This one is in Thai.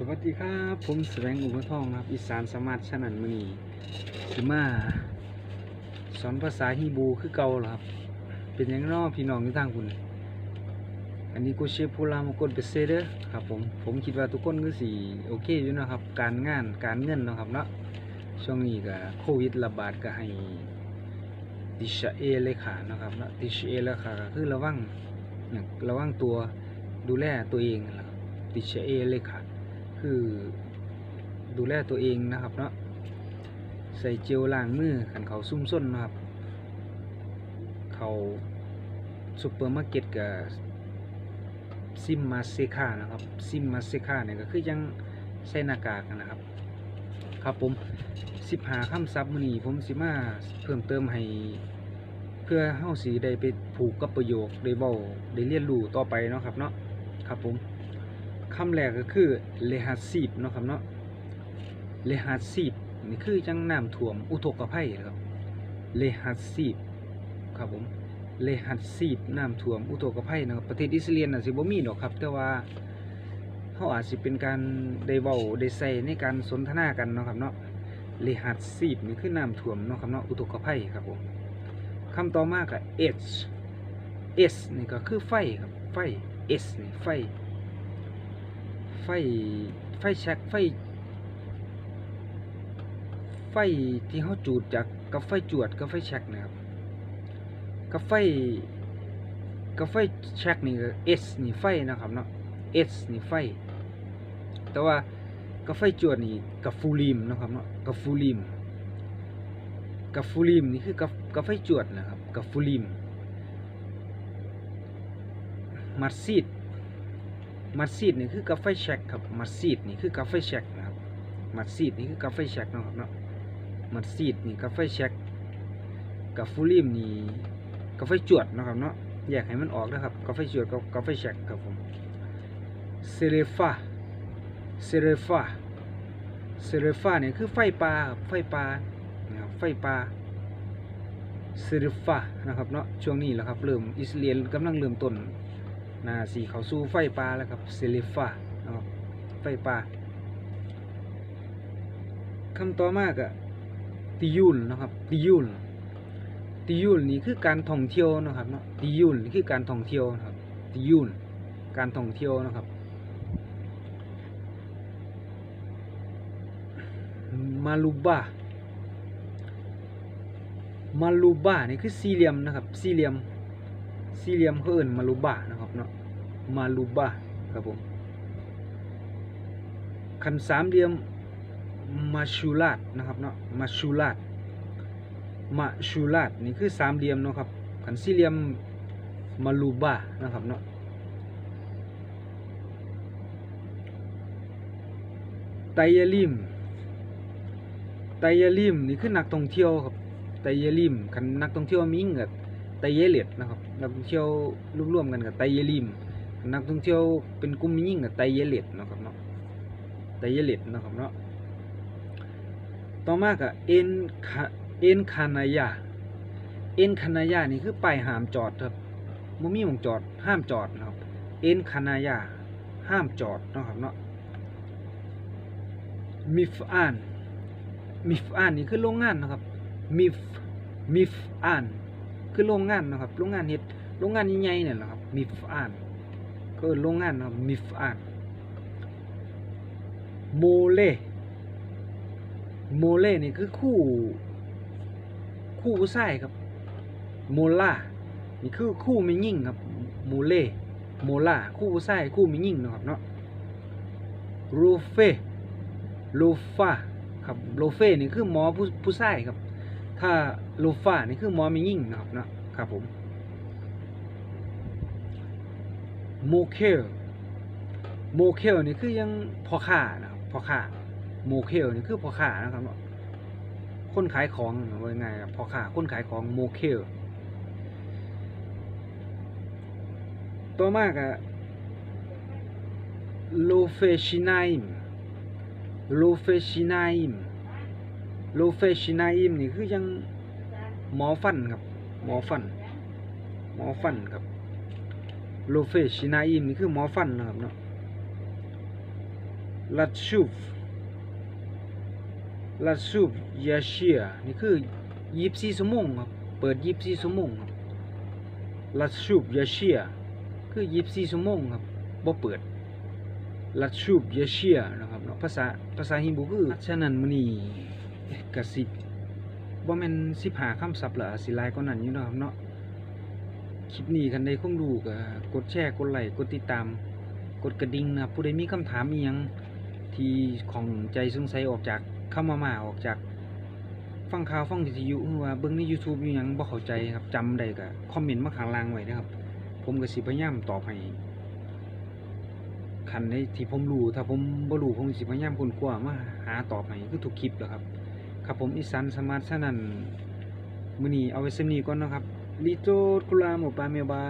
สวัสดีครับ ผมแสวงอุปทองครับ อีสานสมาร์ทชนันมือนีสมาสอนภาษาฮีบูคือเก่าเหรอครับ เป็นยังน้อพี่น้องที่ทางคุณ อันนี้กูเชฟพูลามากดเบเซเดอร์ครับผม ผมคิดว่าทุกคนก็สิโอเคอยู่นะครับ การงานการเงินนะครับเนาะช่วงนี้ก็โควิดระบาดก็ให้ดิชเอเลยขาเนาะครับเนาะดิชเอเลยขาคือระวังระวังตัวดูแลตัวเองนะครับดิชเอเลยขา คือดูแลตัวเองนะครับเนาะใส่เจลล้างมือขันเขาซุ่มส้นนะครับ เขาซูเปอร์มาร์เก็ตกับซิมมาเซคานะครับ ซิมมาเซคาเนี่ยก็คือยังใส่หน้ากากนะครับ ครับผมสิบหาคำศัพท์มือนี้ผมสิมาเพิ่มเติมให้ เพื่อเฮาสีได้ไปผูกกับประโยคได้เบาได้เรียนรู้ต่อไปเนาะครับเนาะครับผม คำแรกก็คือเลหัสซีบเนาะครับเนาะเลหัสซีบนี่คือจังน้ำท่วมอุทกภัยครับเลหัสซีบครับผมเลหัสซีบน้ำท่วมอุทกภัยนะครับประเทศอิสราเอลน่ะสิบ่มีดอกครับ แต่ว่าเขาอาจสิเป็นการได้เว้าได้ใส่ในการสนทนากันเนาะครับเนาะเลหัสซีบนี่คือน้ำท่วมเนาะครับเนาะอุทกภัยครับผมคำต่อมาก็ H S นี่ก็คือไฟครับไฟ S นี่ไฟ ฟไฟแช็กไฟ ไฟที่เขาจูดจากกับไฟจวดกับไฟแช็กนะครับกับไฟกับไฟแช็กนี่ก็ S นี่ไฟนะครับเนาะ S นี่ไฟ แต่ว่ากับไฟจวดนี่กับฟูลิมนะครับเนาะกับฟูลิมกับฟูลิมนี่คือกับกับไฟจวดนะครับกับฟูลิมมัดซีด มัดซีดนี่คือกาแฟแช็กครับมัดซีดนี่คือกาแฟแช็กนะครับมัดซีดนี่คือกาแฟแช็กนะครับเนาะมัดซีดนี่กาแฟแช็กกาฟูลิมนี่กาแฟจวดนะครับเนาะแยกให้มันออกนะครับกาแฟจวดกับกาแฟแช็กครับผมเซเรฟาเซเรฟาเซเรฟาเนี่ยคือไฟปลาครับไฟปลานะครับไฟปลาเซเรฟานะครับเนาะช่วงนี้แหละครับเริ่มอิสราเอลกำลังเริ่มต้น นาสีเขาสู้ไฟปลาแล้วครับเซเลฟานะครับไฟปลาคำต่อมากอะติยุลนะครับติยุลติยุลนี่คือการท่องเที่ยวนะครับเนาะติยุลนี่คือการท่องเที่ยวนะครับติยุลการท่องเที่ยวนะครับมาลูบามาลูบานี่คือสี่เหลี่ยมนะครับสี่เหลี่ยมสี่เหลี่ยมเขาเอิ้นมาลูบานะ เนาะมาลูบาครับผมคันสามเหลี่ยมมาชูลาดนะครับเนาะมาชูลาดมาชูลาดนี่คือสามเหลี่ยมเนาะครับคันสี่เหลี่ยมมาลูบานะครับเนาะไตยาลิมไตยาลิมนี่คือนักท่องเที่ยวครับไตยาลิมคันนักท่องเที่ยวมีเงิน ไตเยเลตนะครับนักท่องเที่ยวร่วมกันกับไตเยลิม นักท่องเที่ยวเป็นกลุ่มยิ่งกับไตเยเลตนะครับเนาะไตเยเลตนะครับเนาะต่อมากับเอ็นคาเอ็นคานายาเอ็นคานายานี่คือป้ายห้ามจอดครับบ่มีหมองจอดห้ามจอดนะครับเอ็นคานายาห้ามจอดนะครับเนาะมิฟอานมิฟอานนี่คือโรงงานนะครับมิฟมิฟอาน คือโรงงานนะครับโรงงานเฮ็ดโรงงานใหญ่ๆเนี่ยแหละครับมีฟอ่านก็โรงงานนะครับมีฟอ่านโมเลโมเลนี่คือคู่ คู่ผู้ชายครับโมล่านี่คือคู่ไม่ยิ่งครับโมเลโมล่าคู่ผู้ชายคู่ไม่ยิ่งนะครับเนาะโรเฟโลฟาครับโลเฟนี่คือหมอผู้ผู้ชายครับ ถ้าโลฟ่านี่คือมอมียิ่งนะครับนะครับผมโมเคลโมเคลนี่คือยังพอค้านะครับพอค้าโมเคลนี่คือพอค้านะครับเนาะคนขายของว่าไงครับพอค้าคนขายของโมเคลต่อมากอะโลเฟชินายมโลเฟชินายมโลเฟชินาอิมนี่คือยังหมอฟันครับ หมอฟัน หมอฟันครับโลเฟชินาอิมนี่คือหมอฟันนะครับเนาะลัดชูฟลัดชูฟยาเชียนี่คือ24ชั่วโมงครับเปิด24ชั่วโมงครับลัดชูฟยาเชียคือ24ชั่วโมงครับบ่เปิดลัดชูฟยาเชียนะครับเนาะภาษาภาษาฮิบรูคือฉะนั้นมื้อนี้ ก็สิบ่แม่น15คำศัพท์ละอสิหลายกว่านั้นอยู่เนาะครับเนาะคลิปนี้คันใดคงรู้ก็กดแชร์กดไลค์กดติดตาม กดกระดิ่งนะผู้ใดมีคำถามอีหยังที่ของใจสงสัยออกจากเข้ามามาออกจาก ฟังข่าวฟังวิทยุหรือว่าเบิ่งใน YouTube อยู่หยังบ่เข้าใจครับจำได้ก็คอมเมนต์มาข้างล่างไว้นะครับ ผมก็สิพยายามตอบให้คันในที่ผมรู้ถ้าผมบ่รู้ผมสิพยายามค้นคว้ามาหาตอบให้คือทุกคลิปแหล้วครับ ครับผมอีสานสมาร์ทนั้นมือนีเอาไว้เซำนี้ก่อนนะครับลิโตกุลาหมูปลาเมียบา